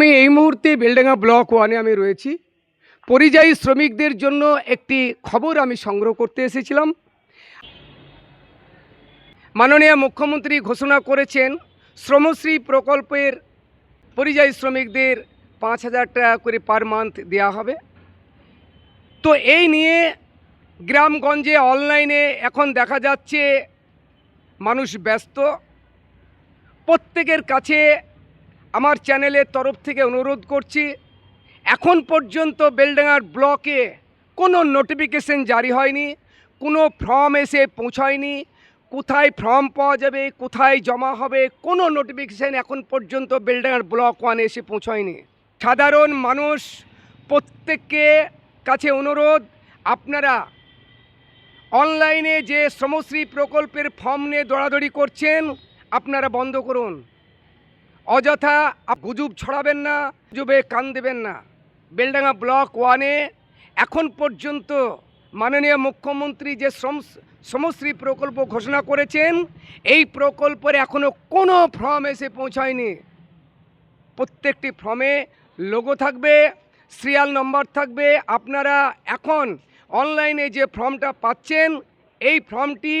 আমি এই মুহূর্তে বেলডাঙ্গা ব্লক ওয়ানে আমি রয়েছি। পরিযায়ী শ্রমিকদের জন্য একটি খবর আমি সংগ্রহ করতে এসেছিলাম। মাননীয় মুখ্যমন্ত্রী ঘোষণা করেছেন, শ্রমশ্রী প্রকল্পের পরিযায়ী শ্রমিকদের পাঁচ হাজার টাকা করে পার মান্থ দেওয়া হবে। তো এই নিয়ে গ্রামগঞ্জে অনলাইনে এখন দেখা যাচ্ছে, মানুষ ব্যস্ত। প্রত্যেকের কাছে আমার চ্যানেলের তরফ থেকে অনুরোধ করছি, এখন পর্যন্ত বেলডাঙ্গার ব্লকে কোনো নোটিফিকেশন জারি হয়নি, কোনো ফর্ম এসে পৌঁছায়নি, কোথায় ফর্ম পাওয়া যাবে, কোথায় জমা হবে, কোনো নোটিফিকেশান এখন পর্যন্ত বেলডাঙ্গার ব্লক ওয়ানে এসে পৌঁছায়নি। সাধারণ মানুষ, প্রত্যেককে কাছে অনুরোধ, আপনারা অনলাইনে যে শ্রমশ্রী প্রকল্পের ফর্ম নিয়ে দৌড়াদৌড়ি করছেন, আপনারা বন্ধ করুন। অযথা গুজব ছড়াবেন না, গুজবে কান দেবেন না। বেলডাঙ্গা ব্লক ওয়ানে এখন পর্যন্ত মাননীয় মুখ্যমন্ত্রী যে শ্রম, শ্রমশ্রী প্রকল্প ঘোষণা করেছেন, এই প্রকল্পের এখনও কোনো ফর্ম এসে পৌঁছায়নি। প্রত্যেকটি ফর্মে লোগো থাকবে, সিরিয়াল নম্বর থাকবে। আপনারা এখন অনলাইনে যে ফর্মটা পাচ্ছেন, এই ফর্মটি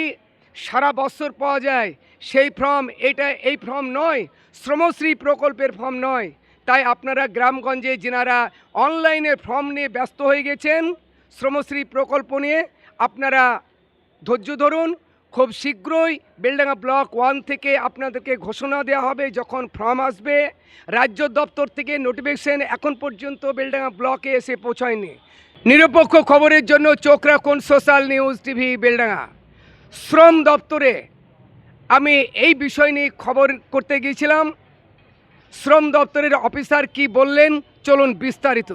সারা বছর পাওয়া যায়। সেই ফর্ম, এটা এই ফর্ম নয়, শ্রমশ্রী প্রকল্পের ফর্ম নয়। তাই আপনারা গ্রামগঞ্জে যেনারা অনলাইনে ফর্ম নিয়ে ব্যস্ত হয়ে গেছেন, শ্রমশ্রী প্রকল্প নিয়ে, আপনারা ধৈর্য ধরুন। খুব শীঘ্রই বেলডাঙ্গা ব্লক ওয়ান থেকে আপনাদেরকে ঘোষণা দেওয়া হবে যখন ফর্ম আসবে। রাজ্য দপ্তর থেকে নোটিফিকেশন এখন পর্যন্ত বেলডাঙ্গা ব্লকে এসে পৌঁছায়নি। নিরপেক্ষ খবরের জন্য চোখ রাখুন সোশ্যাল নিউজ টিভি বেলডাঙ্গা। শ্রম দপ্তরে আমি এই বিষয় নিয়ে খবর করতে গিয়েছিলাম। শ্রম দপ্তরের অফিসার কি বললেন? চলুন বিস্তারিত।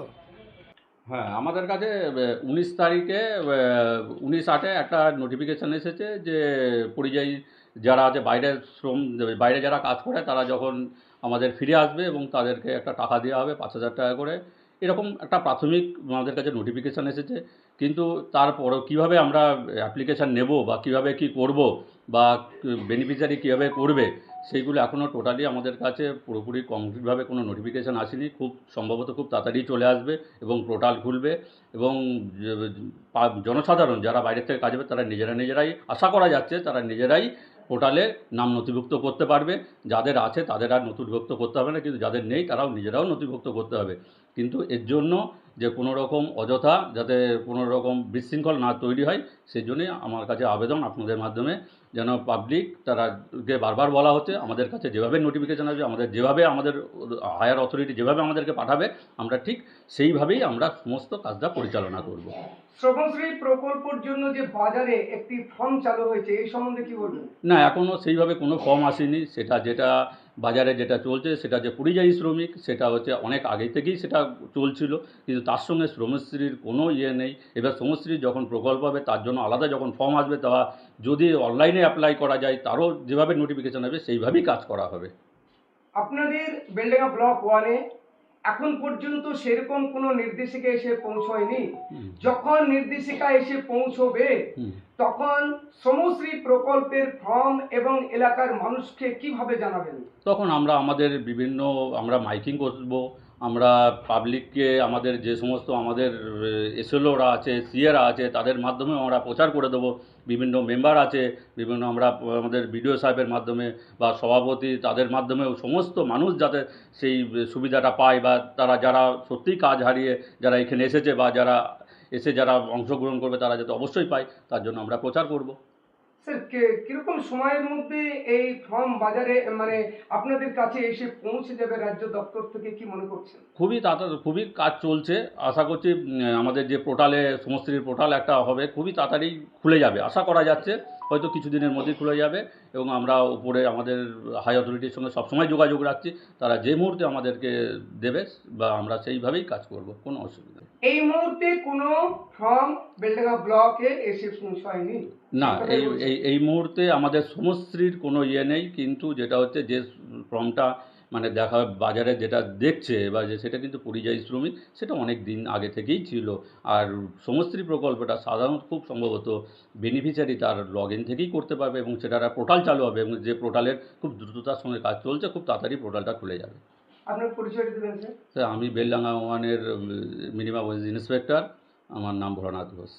হ্যাঁ আমাদের কাছে উনিশ তারিখে উনিশ আটে একটা নোটিফিকেশান এসেছে যে পরিযায়ী যারা আছে বাইরে শ্রম, বাইরে যারা কাজ করে, তারা যখন আমাদের ফিরে আসবে এবং তাদেরকে একটা টাকা দেওয়া হবে, পাঁচ হাজার টাকা করে, এরকম একটা প্রাথমিক আমাদের কাছে নোটিফিকেশান এসেছে। কিন্তু তারপরও কীভাবে আমরা অ্যাপ্লিকেশান নেব বা কীভাবে কি করব বা বেনিফিশিয়ারি কীভাবে করবে, সেইগুলো এখনও টোটালি আমাদের কাছে পুরোপুরি কমপ্লিটভাবে কোনো নোটিফিকেশান আসেনি। খুব সম্ভবত খুব তাড়াতাড়ি চলে আসবে এবং পোর্টাল খুলবে এবং জনসাধারণ যারা বাইরের থেকে কাজ হবে তারা নিজেরা নিজেরাই, আশা করা যাচ্ছে তারা নিজেরাই পোর্টালে নাম নথিভুক্ত করতে পারবে। যাদের আছে তাদের আর নথিভুক্ত করতে হবে না, কিন্তু যাদের নেই তারাও নিজেরাও নথিভুক্ত করতে হবে। কিন্তু এর জন্য যে কোনো রকম অযথা যাতে কোনো রকম বিশৃঙ্খল না তৈরি হয় সেই জন্যই আমার কাছে আবেদন আপনাদের মাধ্যমে যেন পাবলিক তারাকে বারবার বলা হচ্ছে আমাদের কাছে যেভাবে নোটিফিকেশান আসবে আমাদের যেভাবে আমাদের হায়ার অথরিটি যেভাবে আমাদেরকে পাঠাবে আমরা ঠিক সেইভাবেই আমরা সমস্ত কাজটা পরিচালনা করব। শ্রমশ্রী প্রকল্পের জন্য যে বাজারে একটি ফর্ম চালু হয়েছে এই সম্বন্ধে কি বলবেন? না এখনও সেইভাবে কোনো ফর্ম আসেনি সেটা যেটা বাজারে যেটা চলছে সেটা যে পরিযায়ী শ্রমিক, সেটা হচ্ছে অনেক আগে থেকেই সেটা চলছিল, কিন্তু তার সঙ্গে শ্রমশ্রীর কোনো ইয়ে নেই। এবার শ্রমশ্রীর যখন প্রকল্প হবে, তার জন্য আলাদা যখন ফর্ম আসবে তা যদি অনলাইনে অ্যাপ্লাই করা যায়, তারও যেভাবে নোটিফিকেশন হবে সেইভাবেই কাজ করা হবে। আপনাদের বেলডাঙ্গা ব্লক ওয়ানে এখন পর্যন্ত সেরকম কোনো নির্দেশিকা এসে পৌঁছয়নি। যখন নির্দেশিকা এসে পৌঁছবে তখন শ্রমশ্রী প্রকল্পের ফর্ম এবং এলাকার মানুষকে কীভাবে জানাবেন? তখন আমরা আমাদের বিভিন্ন আমরা মাইকিং করব আমরা পাবলিককে আমাদের যে সমস্ত আমাদের এসএলওরা আছে সিএরা আছে, তাদের মাধ্যমে আমরা প্রচার করে দেবো। বিভিন্ন মেম্বার আছে, বিভিন্ন আমরা, আমাদের বিডিও সাহেবের মাধ্যমে বা সভাপতি তাদের মাধ্যমেও সমস্ত মানুষ যাতে সেই সুবিধাটা পায় বা তারা যারা সত্যিই কাজ হারিয়ে যারা এখানে এসেছে বা যারা, এসে যারা অংশগ্রহণ করবে তারা যাতে অবশ্যই পায়, তার জন্য আমরা প্রচার করব। স্যার কীরকম সময়ের মধ্যে এই ফর্ম বাজারে মানে আপনাদের কাছে এসে পৌঁছে যাবে রাজ্য দপ্তর থেকে, কি মনে করছেন? খুবই তাড়াতাড়ি খুবই কাজ চলছে। আশা করছি আমাদের যে পোর্টালে, সমষ্টির পোর্টাল একটা হবে, খুবই তাড়াতাড়ি খুলে যাবে, আশা করা যাচ্ছে। হয়তো কিছুদিনের মধ্যেই খুলে যাবে এবং আমরা উপরে আমাদের হাই অথরিটির সঙ্গে সবসময় যোগাযোগ রাখছি। তারা যে মুহূর্তে আমাদেরকে দেবে বা আমরা সেইভাবেই কাজ করব কোনো অসুবিধা নেই। এই মুহূর্তে কোনো ফর্ম বেলডাঙ্গা ব্লকে এসে পৌঁছায়নি? না এই এই এই মুহূর্তে আমাদের সমস্ত্রীর কোনো ইয়ে নেই কিন্তু যেটা হচ্ছে যে ফর্মটা মানে দেখা বাজারে যেটা দেখছে বা যে সেটা কিন্তু পরিযায়ী শ্রমিক সেটা অনেক দিন আগে থেকেই ছিল। আর সমস্ত্রী প্রকল্পটা সাধারণত খুব সম্ভবত বেনিফিশিয়ারি তার লগ ইন থেকেই করতে পারবে এবং সেটা সেটার পোর্টাল চালু হবে এবং যে পোর্টালের খুব দ্রুততার সঙ্গে কাজ চলছে খুব তাড়াতাড়ি পোর্টালটা খুলে যাবে। আপনার পরিচয়টা দেবেন স্যার? স্যার আমি বেলডাঙ্গা ওয়ানের মিনিমাম ওয়েজ ইন্সপেক্টর আমার নাম ভোলানাথ ঘোষ।